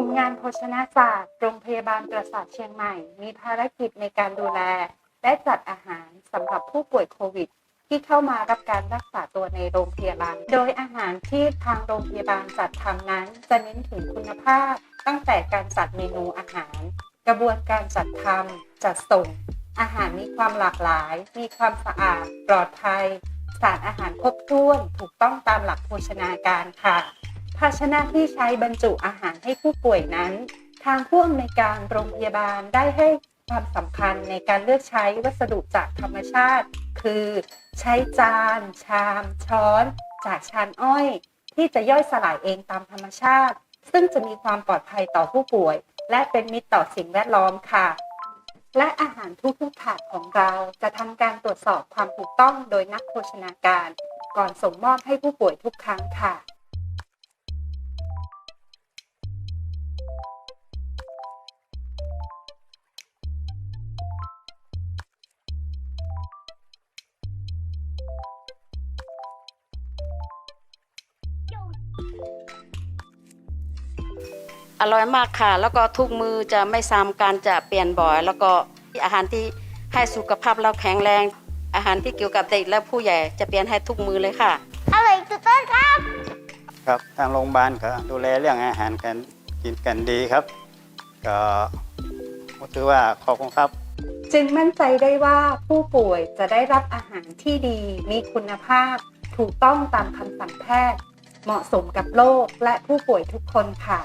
ลุ่มงานโภชนาศาสตร์โรงพยาบาลประสาทเชียงใหม่ มีภารกิจในการดูแล และจัดอาหารสำหรับผู้ป่วยโควิด ที่เข้ามารับการรักษาตัวในโรงพยาบาล โดยอาหารที่ทางโรงพยาบาลจัดทำนั้น จะเน้นถึงคุณภาพ ตั้งแต่การจัดเมนูอาหาร กระบวนการจัดทำจัดส่ง อาหารมีความหลากหลาย มีความสะอาด ปลอดภัย สารอาหารครบถ้วน ถูกต้องตามหลักโภชนาการค่ะ ภาชนะที่ใช้บรรจุอาหารให้ผู้ป่วยนั้น ทางผู้อำนวยการโรงพยาบาลได้ให้ความสำคัญในการเลือกใช้วัสดุจากธรรมชาติ คือ ใช้จาน ชาม ช้อน จากชานอ้อย ที่จะย่อยสลายเองตามธรรมชาติ ซึ่งจะมีความปลอดภัยต่อผู้ป่วย และเป็นมิตรต่อสิ่งแวดล้อมค่ะ และอาหารทุกๆถาดของเราจะทำการตรวจสอบความถูกต้องโดยนักโภชนาการ ก่อนส่งมอบให้ผู้ป่วยทุกครั้งค่ะ อร่อยมากค่ะ แล้วก็ทุกมือจะไม่ซ้ำกันจะเปลี่ยนบ่อย แล้วก็อาหารที่ให้สุขภาพเราแข็งแรง อาหารที่เกี่ยวกับเด็กและผู้ใหญ่จะเปลี่ยนให้ทุกมือเลยค่ะ อร่อยสุดต้นครับ ครับทางโรงพยาบาลก็ดูแลเรื่องอาหารกันกินกันดีครับก็ก็ถือว่าขอบคุณครับ จึงมั่นใจได้ว่าผู้ป่วยจะได้รับอาหารที่ดี มีคุณภาพ ถูกต้องตามคำสั่งแพทย์ เหมาะสมกับโรคและผู้ป่วยทุกคนค่ะ